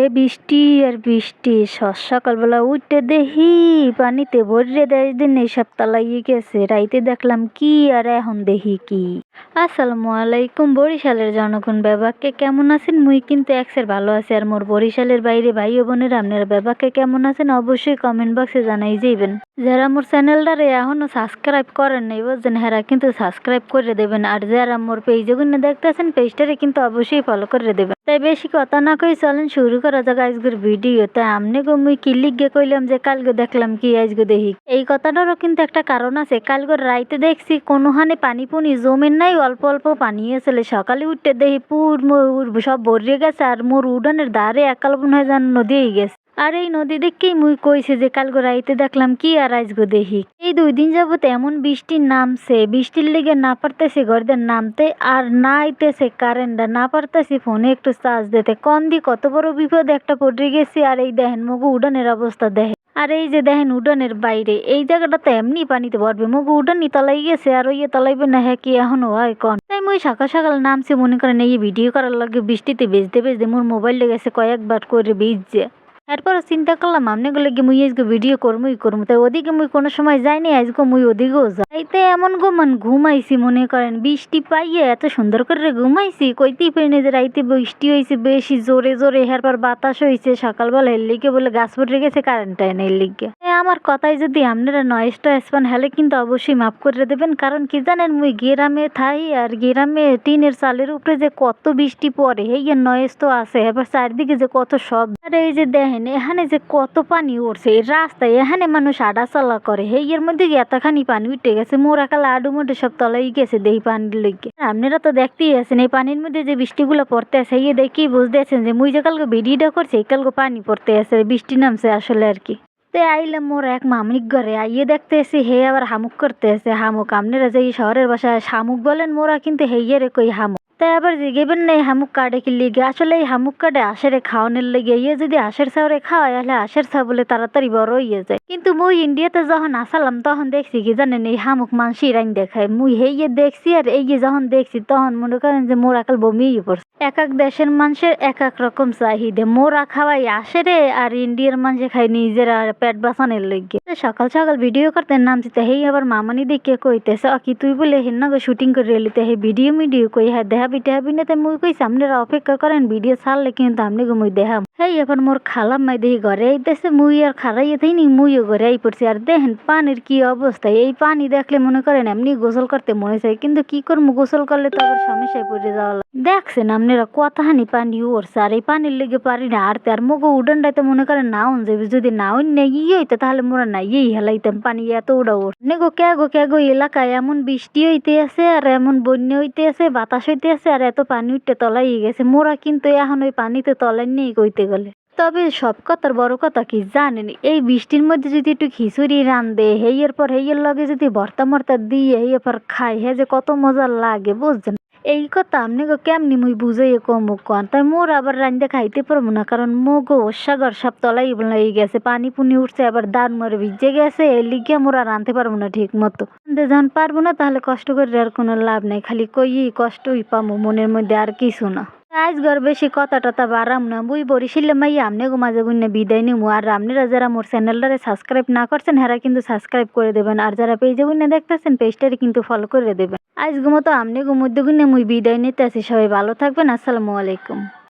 আরে বৃষ্টি আর বৃষ্টি সকালবেলা উঠতে দেখি পানিতে ভরে দেয় দিন এই এইসব তলাইয়ে গেছে। রাইতে দেখলাম কি আর এখন দেখি কি। আসসালামু আলাইকুম বরিশালের জনগণ ব্যাবাককে কেমন আছেন? মুই কিন্তু একসের ভালো আছি আর মোর বরিশালের বাইরে ভাই ও বোনের আপনারা ব্যাবাককে কেমন আছেন? অবশ্যই কমেন্ট বক্সে জানাই যাইবেন। যারা মোর চ্যানেলটারে এখনও সাবস্ক্রাইব করেন নাই বুঝছেন, হেরা কিন্তু সাবস্ক্রাইব করে দেবেন। আর যারা মোর পেজে গুনে দেখতেছেন পেজটারে কিন্তু অবশ্যই ফলো করে দেবেন। তাই বেশি কথা না কই চলেন শুরু করা যাক আজকের ভিডিও। তাই আমনে গো মুই কিলিক গে কইলাম যে কালকে দেখলাম কি আজকে দেখি। এই কথাটারও কিন্তু একটা কারণ আছে। কালকে রাইতে দেখছি কোনোখানে পানি পুনি জমেন নাই, অল্প অল্প পানি আসলে সকালে উঠতে দেখি পুর সব ভরিয়ে গেছে আর মোর উডানের দ্বারে একাল মনে হয় যেন নদী গেছে। আর এই নদী দেখেই মুই কইছে যে কালকে রাইতে দেখলাম কি আর আজকে দেখি। এই দুই দিন যাবত এমন বৃষ্টি নামছে, বৃষ্টির লেগে না পারতেছি ঘরদের নামতে আর না আইতেছে কারেন্টটা না পারতেছি ফোনে একটু চার্জ দিতে। কন দি কত বড় বিপদ একটা পড়ে গেছি আর এই দেখেন মগু উডানের অবস্থা দেখেন। আর এই যে দেখেন উডানের বাইরে, এই জায়গাটা তো এমনি পানিতে ভরবে, মগু উডানি তলাই গেছে আর ওই তলাইবে না হ্যাঁ কি এখনও হয় কন। তাই মুই সকাল সকাল নামছি, মনে করেন এই ভিডিও করার লাগে বৃষ্টিতে বেজতে বেজতে মোর মোবাইল লেগেছে কয়েকবার করে ভিজছে। এরপর চিন্তা করলাম আমনে গেলে কি মুই আজকে ভিডিও করমুই করমু তাই ওদিকে মুই কোনো সময় যাইনি, আজকে মুই ওদিকেও যাই। যাইতে এমন গো মান, ঘুমাইছি মনে করেন, বৃষ্টি পাইয়ে এত সুন্দর করে ঘুমাইছি, কইতেই পারিনি যে রাইতে বৃষ্টি হয়েছে বেশি জোরে জোরে এরপর বাতাস হয়েছে সকালবেলা এর লিগে বলে গাছ পড়ে গেছে কারেন্ট এনে এর লিগে। আমার কথাই যদি আপনারা নয়েসটা স্পান হেলে কিন্তু অবশ্যই মাফ করে দেবেন, কারণ কি জানেন, মুই গ্রামে থাই আর গ্রামে টিনের চালের উপরে যে কত বৃষ্টি পড়ে, এই নয়েস তো আছে, এবার চারদিকে যে কত সব আর এই যে দেখেন এখানে যে কত পানি উঠছে এই রাস্তায় এখানে মানুষ আডা চলা করে। এই এর মধ্যে এতখানি পানি উঠে গেছে, মোরা কালা আডু মুডু সব তলাই গেছে দেহি পানির লেগে আপনারা তো দেখতেই আছেন, এই পানির মধ্যে যে বৃষ্টিগুলো পড়তে আছে এই দেখি বুঝতে আছেন যে মুই যে কালকে ভিডিওটা করছি, এই কালকে পানি পড়তে আছে বৃষ্টি নামছে আসলে আর কি। তে আইলাম মোর এক মামনিক ঘরে, আইয়ে দেখতে এসে হে আবার হামুক করতে এসে হামুক। আপনারা যে শহরের বাসায় শামুক বলেন, মোরা কিন্তু হেইয়ারে কই হামুক। তাই আবার জিগেবেন না এই হামুক কাটে কি লিগে? আসলে এই হামুক কাটে আশের খাওয়ানোর লেগে। ইয়ে যদি আশের সাউরে খাওয়ায়, তাহলে আশের চা বলে তাড়াতাড়ি বড় হয়ে যায়। কিন্তু মুই ইন্ডিয়াতে যখন আসালাম, তখন দেখছি কি জানেন, এই হামুক মানসি রাইন দেখায়। মুই হেইয়ে দেখছি আর এই যখন দেখছি, তখন মনে করেন যে মোর আকাল বমিই পড়ছে। এক এক দেশের মানুষের এক এক রকম চাহিদা। মোরা খাওয়াই আসে রে, আর ইন্ডিয়ার মানুষে খাই নিজেরা পেট বাঁচানোর লেগে। সকাল সকাল ভিডিও করতে নামছি তো হেই আবার মামানি দেখে কইতেছে কি তুই বলে হেন গো শুটিং করে এলি তো হে ভিডিও মিডিও কই হ্যাঁ দেখাবি টেহাবি না তাই মুই কইছি আপনারা অপেক্ষা করেন, ভিডিও ছাড়লে কিন্তু আপনি মুই দেখাম। হেই এবার মোর খালাম মাই দেখি ঘরে আইতেছে, মুই আর খারাইয়ে থাইনি, মুইও ঘরে আই পড়ছি। আর দেখেন পানির কি অবস্থা, এই পানি দেখলে মনে করেন এমনি গোসল করতে মনে চাই কিন্তু কি করব গোসল করলে তো আবার সমস্যায় পড়ে যাওয়া দেখছেন, আপনারা কতহানি পানি উড়ছে। আর এই পানির লেগে পারি না, আর তার মুখ উডানটাই তো মনে করেন নাউন যাবে। যদি নাউন নেই হইতো তাহলে মোরা না ইয়েই হেলাইতাম, পানি এত উড়া উড় গো, কে গো এলাকায় এমন বৃষ্টি হইতে আছে, আর এমন বন্যা হইতে আছে, বাতাস হইতে আছে, আর এত পানি উঠতে তলাই গেছে। মোরা কিন্তু এখন ওই পানিতে তলাই নেই কইতে গেলে। তবে সব কথার বড় কথা কি জানেন, এই বৃষ্টির মধ্যে যদি একটু খিচুড়ি রান্ধে হেইয়ের পর হেইয়ের লগে যদি ভর্তা মর্তা দিয়ে হেইয়ের পর খাই হে যে কত মজা লাগে, বুঝছেন? এই কথা আপনি গো কেমনি মুই বুঝাই কমু কন? তাই মোর আবার রান্দে খাইতে পারব না, কারণ মোগো সাগর সব তলাই এই গেছে, পানি পুনি উঠছে, আবার দান মরে ভিজে গেছে এই লিগে মোর আর রাঁধতে পারব না ঠিক মতো যখন পারব না, তাহলে কষ্ট করে আর কোনো লাভ নাই, খালি কই কষ্টই পামো, মনের মধ্যে আর কিছু না। আজ ঘর বেশি কথা টথা বারাম না। বুই বরিশিলে মাই আমনে মাঝে গুণে বিদায় নিমু। আর আপনারা যারা মোর চ্যানেলটারে সাবস্ক্রাইব না করছেন, হেরা কিন্তু সাবস্ক্রাইব করে দেবেন। আর যারা পেজে গুণে দেখতেছেন, পেজটারে কিন্তু ফলো করে দেবেন। আজ গুমো তো আমনে মধ্যে গুন্নে মুই বিদায় নিতে আসি। সবাই ভালো থাকবেন। আসসালামু আলাইকুম।